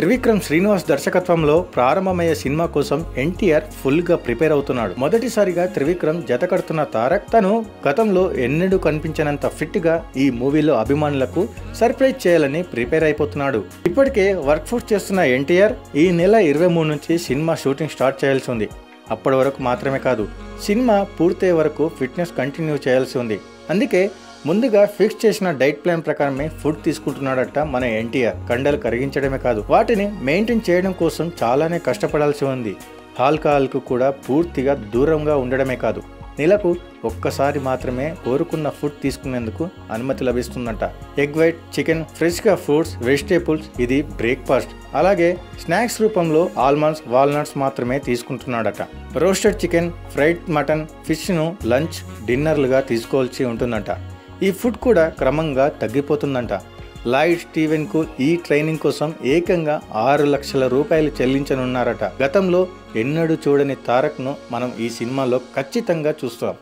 త్రివిక్రమ్ శ్రీనివాస్ దర్శకత్వంలో ప్రారంభమయ్యే సినిమా కోసం ఎన్టీఆర్ ఫుల్గా ప్రిపేర్ అవుతున్నాడు. మొదటిసారిగా త్రివిక్రమ్ జత కడుతున్న తారక్ తను గతంలో ఎన్నడూ కనిపించినంత ఫిట్గా ఈ మూవీలో అభిమానులకు సర్ప్రైజ్ చేయాలని ప్రిపేర్ అయిపోతున్నాడు. ఇప్పటికే వర్క్ ఫోర్స్ చేస్తున్న ఎన్టీఆర్ ఈ నెల ఇరవై మూడు నుంచి సినిమా షూటింగ్ స్టార్ట్ చేయాల్సి ఉంది. అప్పటి వరకు మాత్రమే కాదు సినిమా పూర్తయ్యే వరకు ఫిట్నెస్ కంటిన్యూ చేయాల్సి ఉంది. అందుకే ముందుగా ఫిక్స్ చేసిన డైట్ ప్లాన్ ప్రకారమే ఫుడ్ తీసుకుంటున్నాడట మన ఎన్టీఆర్. కండలు కరిగించడమే కాదు వాటిని మెయింటైన్ చేయడం కోసం చాలానే కష్టపడాల్సి ఉంది. ఆల్కహాల్కు కూడా పూర్తిగా దూరంగా ఉండడమే కాదు నెలకు ఒక్కసారి మాత్రమే కోరుకున్న ఫుడ్ తీసుకునేందుకు అనుమతి లభిస్తుందంట. ఎగ్ వైట్ చికెన్ ఫ్రెష్గా ఫ్రూట్స్ వెజిటేబుల్స్ ఇది బ్రేక్ఫాస్ట్. అలాగే స్నాక్స్ రూపంలో ఆల్మండ్స్ వాల్నట్స్ మాత్రమే తీసుకుంటున్నాడట. రోస్టెడ్ చికెన్ ఫ్రైడ్ మటన్ ఫిష్ను లంచ్ డిన్నర్లుగా తీసుకోవాల్సి ఉంటుందంట. ఈ ఫుడ్ కూడా క్రమంగా తగ్గిపోతుందంట. లాయిడ్ స్టీవెన్కు ఈ ట్రైనింగ్ కోసం ఏకంగా ఆరు లక్షల రూపాయలు చెల్లించనున్నారట. గతంలో ఎన్నడూ చూడని తారక్ను మనం ఈ సినిమాలో ఖచ్చితంగా చూస్తాం.